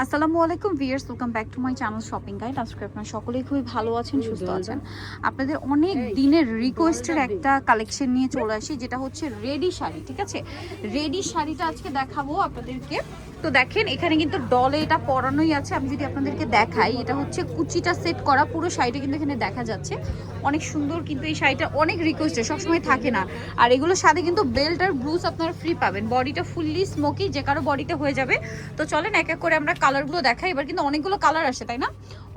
আসসালামু আলাইকুম viewers welcome back to my channel shopping guide আজকে আপনারা সকলেই খুবই ভালো আছেন সুস্থ আছেন। আপনাদের অনেক দিনের রিকোয়েস্টের একটা কালেকশন নিয়ে চলে আসি যেটা হচ্ছে রেডি শাড়ি ঠিক আছে? রেডি শাড়িটা আজকে দেখাবো আপনাদেরকে। তো দেখেন এখানে কিন্তু ডলে এটা পরানোই আছে। আমি যদি আপনাদেরকে দেখাই এটা হচ্ছে কুচিটা সেট করা পুরো শাড়িটা কিন্তু এখানে দেখা যাচ্ছে। অনেক সুন্দর কিন্তু এই শাড়িটা অনেক রিকোয়েস্টেড সবসময় থাকে না। আর এগুলোর সাথে কিন্তু বেল্ট আর ব্লুজ আপনারা ফ্রি পাবেন। বডিটা ফুললি স্মোকি যে কারও বডিতে হয়ে যাবে। তো চলেন এক এক করে আমরা কালারগুলো দেখাই এবার কিন্তু অনেকগুলো কালার আসে তাই না?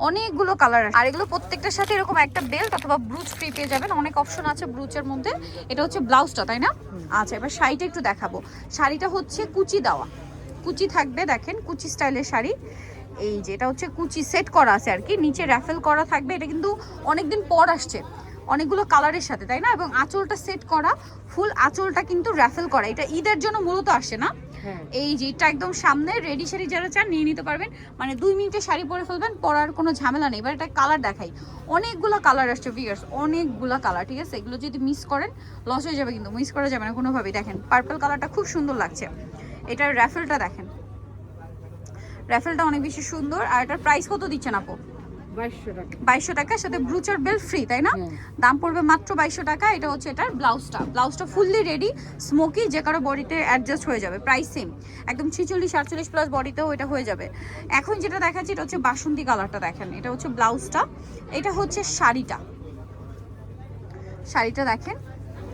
অনেকগুলো কালার আসে। আর এগুলো প্রত্যেকটার সাথে এরকম একটা বেল্ট অথবা ব্রুচ ফ্রি পেয়ে যাবেন। অনেক অপশন আছে ব্রুচের মধ্যে। এটা হচ্ছে ব্লাউজটা তাই না? আচ্ছা এবার শাড়িটা একটু দেখাবো। শাড়িটা হচ্ছে কুচি দেওয়া। কুচি থাকবে দেখেন কুচি স্টাইলের শাড়ি। এই যে এটা হচ্ছে কুচি সেট করা আছে আর কি। নিচে র্যাফেল করা থাকবে। এটা কিন্তু অনেকদিন পর আসছে। অনেকগুলো কালারের সাথে তাই না? এবং আঁচলটা সেট করা ফুল আঁচলটা কিন্তু র্যাফেল করা। এটা ঈদের জন্য মূলত আসে না। হ্যাঁ। এই যে এটা একদম সামনে রেডি শাড়ি যারা চান নিয়ে নিতে পারবেন। মানে দুই মিনিটে শাড়ি পরে ফেলবেন পরার কোনো ঝামেলা নেই। এবার এটা কালার দেখাই। অনেকগুলো কালার আসছে ভিয়ার্স অনেকগুলো কালার ঠিক আছে? এগুলো যদি মিস করেন লস হয়ে যাবে কিন্তু। মিস করা যাবে না কোনোভাবেই। দেখেন পার্পল কালারটা খুব সুন্দর লাগছে। এটার র্যাফেলটা দেখেন। র্যাফেলটা অনেক বেশি সুন্দর। আর এটার প্রাইস কত দিচ্ছেন আপু? বাইশশো টাকা। সাথে ব্রুচার বেল ফ্রি তাই না। দাম পড়বে মাত্র বাইশশো টাকা এটা হচ্ছে এটার ব্লাউজটা। ব্লাউজটা ফুললি রেডি স্মোকি যে কারও বডিতে অ্যাডজাস্ট হয়ে যাবে প্রাইস সেম একদম ছিচল্লিশ আটচল্লিশ প্লাস বডিতেও এটা হয়ে যাবে। এখন যেটা দেখাচ্ছি এটা হচ্ছে বাসন্তী কালারটা দেখেন এটা হচ্ছে ব্লাউজটা। এটা হচ্ছে শাড়িটা। শাড়িটা দেখেন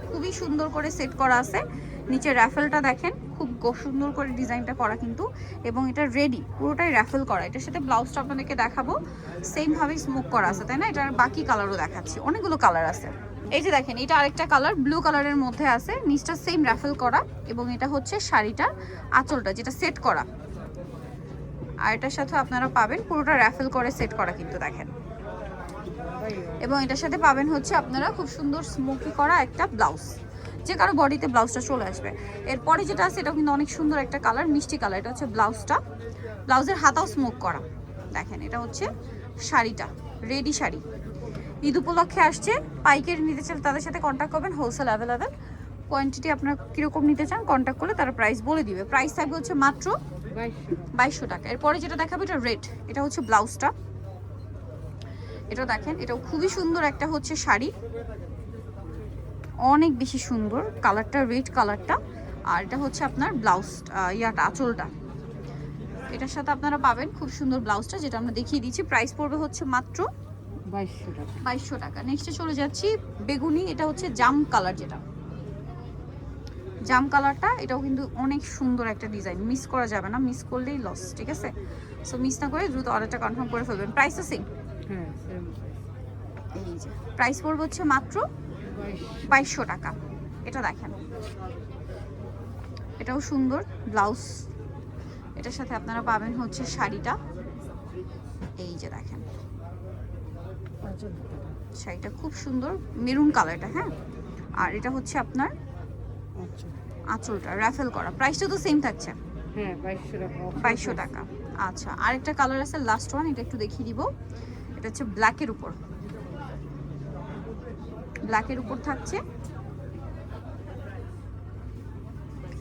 খুবই সুন্দর করে সেট করা আছে। নিচে র্যাফেলটা দেখেন, খুব সুন্দর করে ডিজাইনটা করা কিন্তু, এবং এটা রেডি পুরোটাই র্যাফেল করা। এটার সাথে ব্লাউজটা আপনাদেরকে দেখাবো সেম ভাবেই স্মোক করা আছে, তাই না? এটার বাকি কালারও দেখাচ্ছি, অনেকগুলো কালার আছে। এই যে দেখেন, এটা আরেকটা কালার ব্লু কালারের মধ্যে আছে, নিচটা সেম র্যাফেল করা, এবং এটা হচ্ছে শাড়িটা, আঁচলটা, যেটা সেট করা। আর এটার সাথে আপনারা পাবেন, পুরোটা র্যাফেল করে সেট করা কিন্তু দেখেন। এবং এটার সাথে পাবেন হচ্ছে আপনারা খুব সুন্দর স্মোকি করা একটা ব্লাউজ যে কারও বডিতে ব্লাউজটা চলে আসবে। এরপরে যেটা আছে, এটাও কিন্তু অনেক সুন্দর একটা কালার মিষ্টি কালার এটা হচ্ছে ব্লাউজটা ব্লাউজের হাতাও স্মোক করা। দেখেন, এটা হচ্ছে শাড়িটা রেডি শাড়ি। ঈদ উপলক্ষে আসছে, পাইকারি নিতে চান তাদের সাথে কন্ট্যাক্ট করবেন হোলসেল অ্যাভেলেবেল কোয়ান্টিটি আপনার কীরকম নিতে চান কন্ট্যাক্ট করলে তারা প্রাইস বলে দিবে। প্রাইস থাকবে হচ্ছে মাত্র বাইশশো টাকা। এরপরে যেটা দেখাবো, এটা রেড এটা হচ্ছে ব্লাউজটা এটা দেখেন, এটাও খুবই সুন্দর একটা হচ্ছে শাড়ি। অনেক বেশি সুন্দর। কালারটা রেড কালারটা। আর এটা হচ্ছে আপনার ব্লাউজ ইয়াটা আঁচলটা। এটার সাথে আপনারা পাবেন খুব সুন্দর ব্লাউজটা যেটা আমরা দেখিয়ে দিচ্ছি। প্রাইস পড়বে হচ্ছে মাত্র বাইশশো টাকা। নেক্সটে চলে যাচ্ছি বেগুনি এটা হচ্ছে জাম কালার যেটা। জাম কালারটা এটাও কিন্তু অনেক সুন্দর একটা ডিজাইন। মিস করা যাবে না মিস করলেই লস ঠিক আছে? সো মিস না করে দ্রুত অর্ডারটা কনফার্ম করে ফেলবেন। প্রাইস তো সেম হ্যাঁ সেম এই যে প্রাইস পড়বে হচ্ছে মাত্র বাইশশো বাইশশো টাকা। এটা দেখেন। এটাও সুন্দর ব্লাউজ। এটার সাথে আপনারা পাবেন হচ্ছে শাড়িটা। এই যে দেখেন। শাড়িটা খুব সুন্দর মেরুন কালারটা হ্যাঁ? আর এটা হচ্ছে আপনার আঁচলটা র্যাফেল করা। প্রাইসটা তো সেম থাকছে। হ্যাঁ বাইশশো টাকা বাইশশো টাকা। আচ্ছা আরেকটা কালার আছে লাস্ট ওয়ান এটা একটু দেখিয়ে দিব। এটা হচ্ছে ব্ল্যাকের উপর। ব্ল্যাকের উপর থাকছে।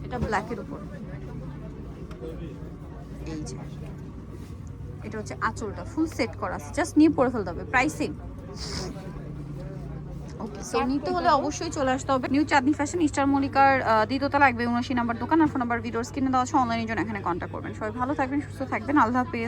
এটা ব্ল্যাকের উপর। এই যে। এটা হচ্ছে আঁচলটা। ফুল সেট করা আছে। জাস্ট নিয়ে পরে ফেলতে হবে। প্রাইসিং ওকে সো নিতে হলে অবশ্যই চলে আসতে হবে। নিউ চাঁদনি ফ্যাশন স্টার মল্লিকার আহ, দ্বিতীয়তলা লাগবে উনআশি নাম্বার দোকান। আর ফোন নাম্বার ভিডিওর স্ক্রিনে দেওয়া আছে। অনলাইনের জন্য এখানে কন্ট্যাক্ট করবেন। সবাই ভালো থাকবেন সুস্থ থাকবেন। আল্লাহ হাফেজ।